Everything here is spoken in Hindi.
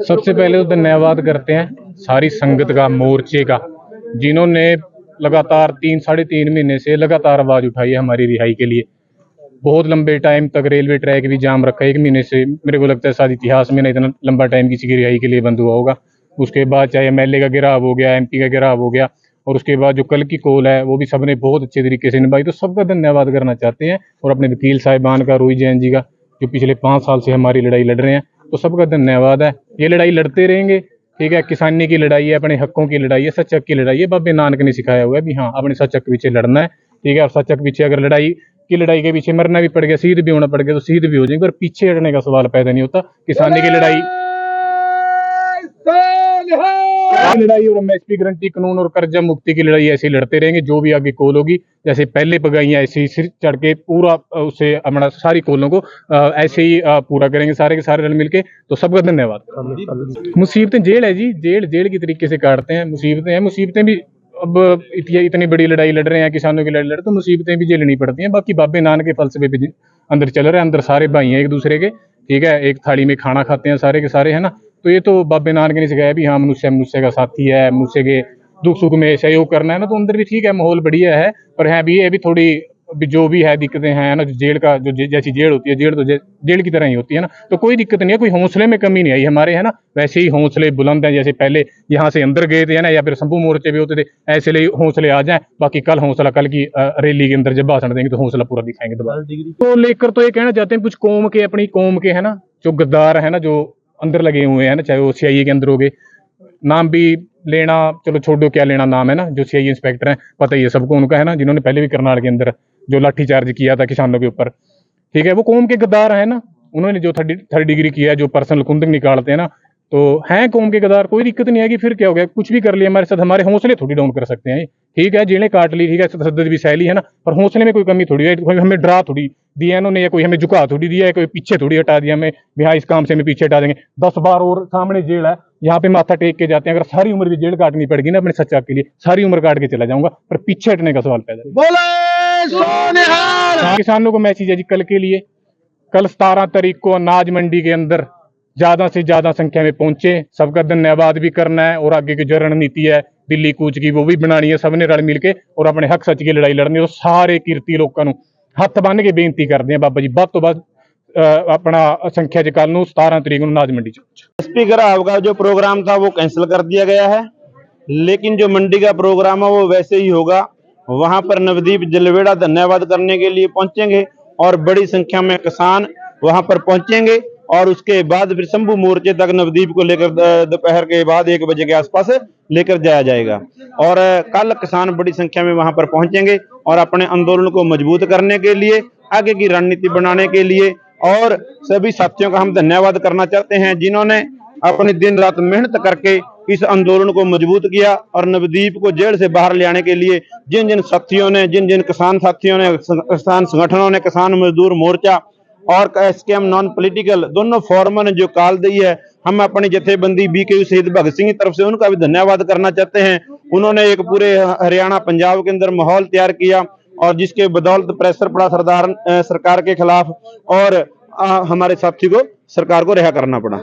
सबसे पहले तो धन्यवाद करते हैं सारी संगत का, मोर्चे का, जिन्होंने लगातार तीन, साढ़े तीन महीने से लगातार आवाज़ उठाई है हमारी रिहाई के लिए। बहुत लंबे टाइम तक रेलवे ट्रैक भी जाम रखा है, एक महीने से। मेरे को लगता है शायद इतिहास में ना इतना लंबा टाइम किसी की रिहाई के लिए बंद हुआ होगा। उसके बाद चाहे एमएलए का गिराव हो गया एमपी का गिराव हो गया, और उसके बाद जो कल की कॉल है, वो भी सबने बहुत अच्छे तरीके से निभाई। तो सबका धन्यवाद करना चाहते हैं, और अपने वकील साहिबान का, रोहित जैन जी का, जो पिछले पाँच साल से हमारी लड़ाई लड़ रहे हैं तो सबका धन्यवाद है। ये लड़ाई लड़ते रहेंगे, ठीक है? किसानी की लड़ाई है, अपने हकों की लड़ाई है, सचक की लड़ाई है। बबे नानक ने सिखाया हुआ है भी हाँ अपने सचक पीछे लड़ना है, ठीक है? और सचक पीछे अगर लड़ाई, की लड़ाई के पीछे मरना भी पड़ गया शहीद भी होना पड़ गया तो शहीद भी हो जाएँगे। और पीछे हटने का सवाल पैदा नहीं होता। किसानी की लड़ाई लड़ाई और एमएसपी गारंटी कानून और कर्जा मुक्ति की लड़ाई ऐसे लड़ते रहेंगे, जो भी आगे कोल होगी, जैसे पहले पगाइयाँ ऐसे ही सिर चढ़ के पूरा उससे अपना सारी कोलों को ऐसे ही पूरा करेंगे, सारे के सारे रल मिलके। तो सबका धन्यवाद। मुसीबतें जेल है जी, जेल जेल की तरीके से काटते हैं, मुसीबतें हैं, मुसीबतें भी अब इतनी बड़ी लड़ाई लड़ रहे हैं, किसानों की लड़ाई लड़ तो मुसीबतें भी झेलनी पड़ती हैं। बाकी बाबे नानक के फलसफे अंदर चल रहे हैं, अंदर सारे भाई हैं एक दूसरे के, ठीक है, एक थाली में खाना खाते हैं सारे के सारे, है ना? तो ये तो बाबे नानक ने सिखाया भी हाँ मनुष्य मनुष्य का साथी है मनुष्य के दुख सुख में सहयोग करना है ना तो अंदर भी ठीक है माहौल बढ़िया है पर है भी ये भी थोड़ी भी जो भी है दिक्कतें हैं ना जेल का जो जे- जैसी जेल होती है जेल तो जे- जेल की तरह ही होती है ना तो कोई दिक्कत नहीं है कोई हौसले में कमी नहीं आई हमारे है ना वैसे ही हौसले बुलंद हैं जैसे पहले यहाँ से अंदर गए थे है ना या फिर शंभू मोर्चे भी होते थे ऐसे ले हौसले आ जाएँ बाकी कल हौसला कल की रैली के अंदर जब भाषण देंगे तो हौसला पूरा दिखाएँगे दोबारा। तो लेकर तो ये कहना चाहते हैं कुछ कौम के अपनी कौम के है ना जो गद्दार है ना जो अंदर लगे हुए हैं ना, चाहे वो सीआईए के अंदर हो गए। नाम भी लेना, चलो छोड़ो क्या लेना नाम है ना, जो सीआईए इंस्पेक्टर हैं, पता ही है सबको उनका, है ना, जिन्होंने पहले भी करनाल के अंदर जो लाठीचार्ज किया था किसानों के ऊपर। ठीक है, वो कौम के गद्दार है ना, उन्होंने जो थर्ड थर्ड डिग्री किया जो पर्सनल कुंदक निकालते हैं ना तो हैं कौम के गद्दार कोई दिक्कत नहीं आएगी फिर क्या हो गया? कुछ भी कर लिया हमारे साथ हमारे हौसले थोड़ी डाउन कर सकते हैं ठीक है जेलें काट ली ठीक है तसद्दुद भी सह ली है ना? पर हौसले में कोई कमी थोड़ी है कोई हमें डरा थोड़ी दिया है इन्होंने या कोई हमें झुका थोड़ी दिया है कोई पीछे थोड़ी हटा दिया हमें भी हाँ इस काम से हमें पीछे हटा देंगे। दस बार और सामने जेल है यहाँ पे माथा टेक के जाते हैं। अगर सारी उम्र भी जेल काटनी पड़ेगी ना अपने सच्चा के लिए सारी उम्र काट के चला जाऊँगा पर पीछे हटने का सवाल पैदा बोले किसानों को मैसेज है जी कल के लिए कल सतारह तारीख को अनाज मंडी के अंदर ज्यादा से ज्यादा संख्या में पहुंचे सबका धन्यवाद भी करना है और आगे की जो रणनीति है दिल्ली कूच की वो भी बनानी है सबने रल मिल के और अपने हक सच की लड़ाई लड़नी है तो ਸਾਰੇ ਕਿਰਤੀ ਲੋਕਾਂ ਨੂੰ ਹੱਥ ਬੰਨ੍ਹ ਕੇ ਬੇਨਤੀ ਕਰਦੇ ਆ ਬਾਬਾ ਜੀ ਵੱਧ ਤੋਂ ਵੱਧ ਅਹ, ਆਪਣਾ ਸੰਖਿਆ ਚ ਕੱਲ ਨੂੰ 17 ਤਰੀਕ ਨੂੰ ਅਨਾਜ ਮੰਡੀ ਚ एसपी ग्राहक का जो प्रोग्राम था वो कैंसिल कर दिया गया है लेकिन जो मंडी का प्रोग्राम है वो वैसे ही होगा वहां पर नवदीप जलवेड़ा धन्यवाद करने के लिए पहुंचेंगे और बड़ी संख्या में किसान वहां पर पहुंचेंगे और उसके बाद फिर शंभू मोर्चे तक नवदीप को लेकर दोपहर के बाद एक बजे के आसपास लेकर जाया जाएगा। और कल किसान बड़ी संख्या में वहाँ पर पहुँचेंगे और अपने आंदोलन को मज़बूत करने के लिए, आगे की रणनीति बनाने के लिए और सभी साथियों का हम धन्यवाद करना चाहते हैं जिन्होंने अपनी दिन रात मेहनत करके इस आंदोलन को मज़बूत किया और नवदीप को जेल से बाहर ले आने के लिए जिन जिन साथियों ने जिन जिन किसान साथियों ने, किसान संगठनों ने, किसान मजदूर मोर्चा और एसकेएम नॉन पॉलिटिकल दोनों फॉर्मों ने जो कॉल दी है। हम अपनी जथेबंदी यू शहीद भगत सिंह की तरफ़ से उनका भी धन्यवाद करना चाहते हैं। उन्होंने एक पूरे हरियाणा पंजाब के अंदर माहौल तैयार किया और जिसके बदौलत प्रेशर पड़ा सरदार सरकार के खिलाफ और आ, हमारे साथी को सरकार को रिहा करना पड़ा।